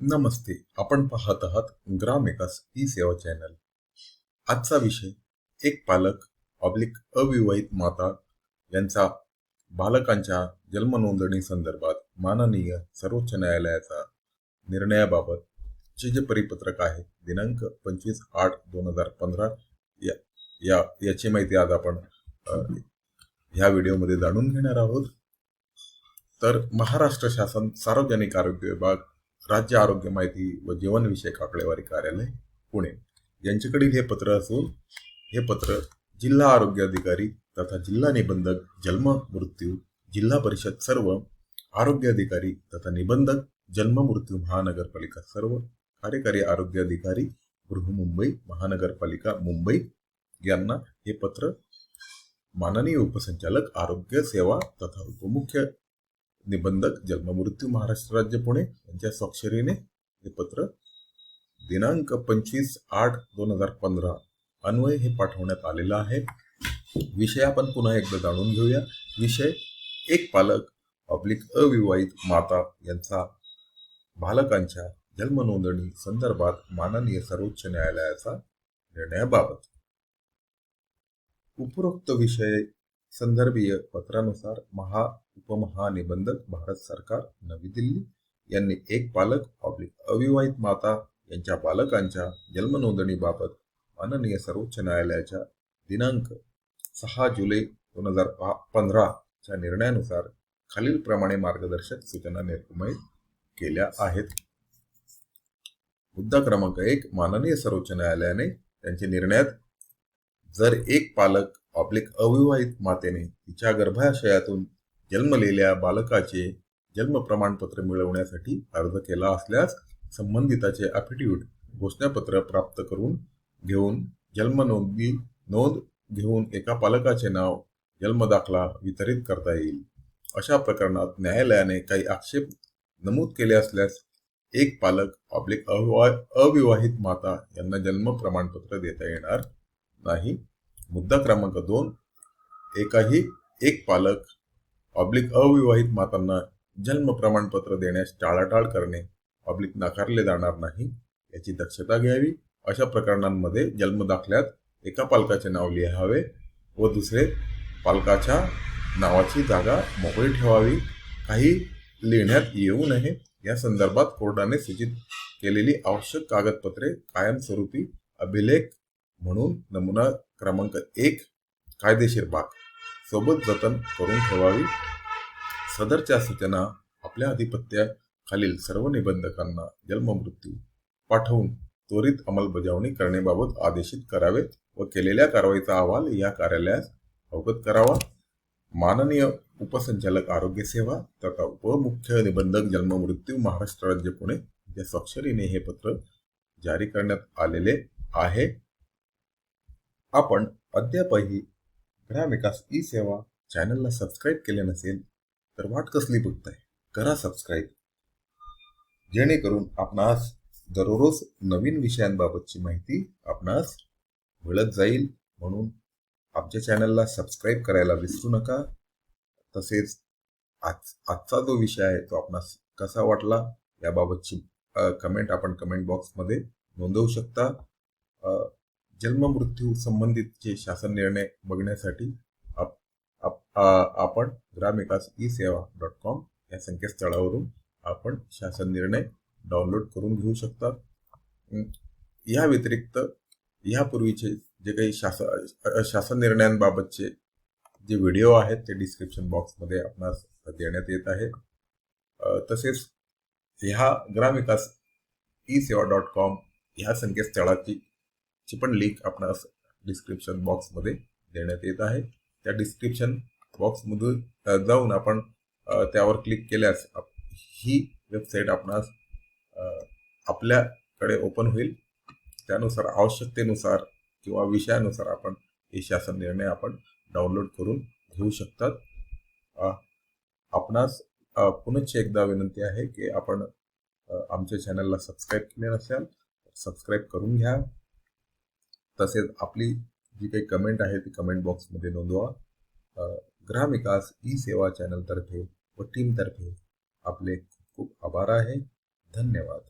नमस्ते. आपण पाहत आहात ग्राम विकास ई सेवा चॅनल. आजचा विषय एक पालक ऑब्लिक अविवाहित माता यांचा बालकांच्या जन्म नोंदणी संदर्भात माननीय सर्वोच्च न्यायालयाचा निर्णयाबाबत चे जे परिपत्रक आहे दिनांक पंचवीस आठ दोन हजार पंधरा या या याची माहिती आज आपण ह्या व्हिडिओमध्ये जाणून घेणार आहोत. तर महाराष्ट्र शासन सार्वजनिक आरोग्य विभाग राज्य आरोग्य माहिती व जीवनविषयक आकडेवारी कार्यालय पुणे. यांच्याकडील हे पत्र असून हे पत्र जिल्हा आरोग्य अधिकारी तथा जिल्हा निबंधक जन्म मृत्यू जिल्हा परिषद सर्व आरोग्य अधिकारी तथा निबंधक जन्म मृत्यू महानगरपालिका सर्व कार्यकारी आरोग्य अधिकारी बृहमुंबई महानगरपालिका मुंबई यांना हे पत्र माननीय उपसंचालक आरोग्य सेवा तथा उपमुख्य निबंधक जन्ममृत्यू महाराष्ट्र राज्य पुणे यांच्या स्वाक्षरीने हे पत्र दिनांक पंचवीस आठ दोन हजार पंधरा अन्वय हे पाठवण्यात आलेलं आहे. विषय आपण पुन्हा एकदा जाणून घेऊया. विषय एक पालक पब्लिक अविवाहित माता यांचा बालकांच्या जन्म नोंदणी संदर्भात माननीय सर्वोच्च न्यायालयाचा निर्णयाबाबत. उपरोक्त विषय संदर्भीय पत्रानुसार महा उपमहानिबंधक भारत सरकार नवी दिल्ली यांनी एक पालक ऑब्लिक अविवाहित माता यांच्या बालकांच्या जन्म नोंदणीबाबत माननीय सर्वोच्च न्यायालयाच्या दिनांक सहा जुलै दोन हजार पंधराच्या निर्णयानुसार खालीलप्रमाणे मार्गदर्शक सूचना निर्गमित केल्या आहेत. मुद्दा क्रमांक एक माननीय सर्वोच्च न्यायालयाने त्यांच्या निर्णयात जर एक पालक ऑब्लिक अविवाहित मातेने तिच्या गर्भाशयातून जन्मलेल्या बालकाचे जन्म प्रमाणपत्र मिळवण्यासाठी अर्ज केला असल्यास संबंधिताचे अफिडेव्हिट घोषणापत्र प्राप्त करून घेऊन जन्म नोंदणी नोंद घेऊन एका पालकाचे नाव जन्मदाखला वितरित करता येईल. अशा प्रकरणात न्यायालयाने काही आक्षेप नमूद केले असल्यास एक पालक ऑब्लिक अविवा अविवाहित माता यांना जन्म प्रमाणपत्र देता येणार नाही. मुद्दा क्रमांक दोन एकाही एक पालक ऑब्लिक अविवाहित मातांना जन्म प्रमाणपत्र देण्यास टाळाटाळ करणे ऑब्लिक नाकारले जाणार नाही याची दक्षता घ्यावी. अशा प्रकरणांमध्ये जन्म दाखल्यात एका पालकाचे नाव लिहावे व दुसरे पालकाच्या नावाची जागा मोकळी ठेवावी. काही लिहिण्यात येऊ नये. या संदर्भात कोर्टाने सूचित केलेली आवश्यक कागदपत्रे कायमस्वरूपी अभिलेख म्हणून नमुना क्रमांक एक कायदेशीर भाग सोबत जतन करून ठेवावी. सदरच्या सूचना आपल्या अधिपत्याखालील सर्व निबंधकांना जन्ममृत्यू पाठवून त्वरित अंमलबजावणी करण्याबाबत आदेशित करावेत व केलेल्या कारवाईचा अहवाल या कार्यालयास अवगत करावा. माननीय उपसंचालक आरोग्य सेवा तथा उपमुख्य निबंधक जन्ममृत्यू महाराष्ट्र राज्य पुणे या स्वाक्षरीने हे पत्र जारी करण्यात आलेले आहे. आपण अद्यापही ग्रामविकास ई सेवा चॅनलला सबस्क्राईब केले नसेल तर वाट कसली बघताय? करा सबस्क्राईब. जेणेकरून आपणास दररोज नवीन विषयांबाबतची माहिती आपणास मिळत जाईल. म्हणून आमच्या चॅनलला सबस्क्राईब करायला विसरू नका. तसेच आज आजचा जो विषय आहे तो आपणास कसा वाटला याबाबतची कमेंट आपण कमेंट बॉक्समध्ये नोंदवू शकता. जन्ममृत्यू संबंधितचे शासन निर्णय बघण्यासाठी आप, आप, आपण ग्रामविकास ई सेवा डॉट कॉम या संकेतस्थळावरून आपण शासन निर्णय डाउनलोड करून घेऊ शकता. या व्यतिरिक्त यापूर्वीचे जे काही शासन शासन निर्णयांबाबतचे जे व्हिडिओ आहेत ते डिस्क्रिप्शन बॉक्समध्ये आपणास देण्यात येत आहे तसेच ह्या ग्रामविकास ई सेवा डॉट कॉम ह्या संकेतस्थळाची ची पण लिंक आपणास डिस्क्रिप्शन बॉक्समध्ये देण्यात येत आहे. त्या डिस्क्रिप्शन बॉक्समधून जाऊन आपण त्यावर क्लिक केल्यास ही वेबसाईट आपणास आपल्याकडे ओपन होईल. त्यानुसार आवश्यकतेनुसार किंवा विषयानुसार आपण हे शासन निर्णय आपण डाउनलोड करून घेऊ शकतात. आपणास पुनश्च एकदा विनंती आहे की आपण आमच्या चॅनलला सबस्क्राईब केले नसेल तर सबस्क्राईब करून घ्या. तसेच आपली जी काही कमेंट आहे ती कमेंट बॉक्समध्ये नोंदवा. ग्राहविकास ई सेवा चॅनलतर्फे व टीमतर्फे आपले खूप खूप आभार आहे. धन्यवाद.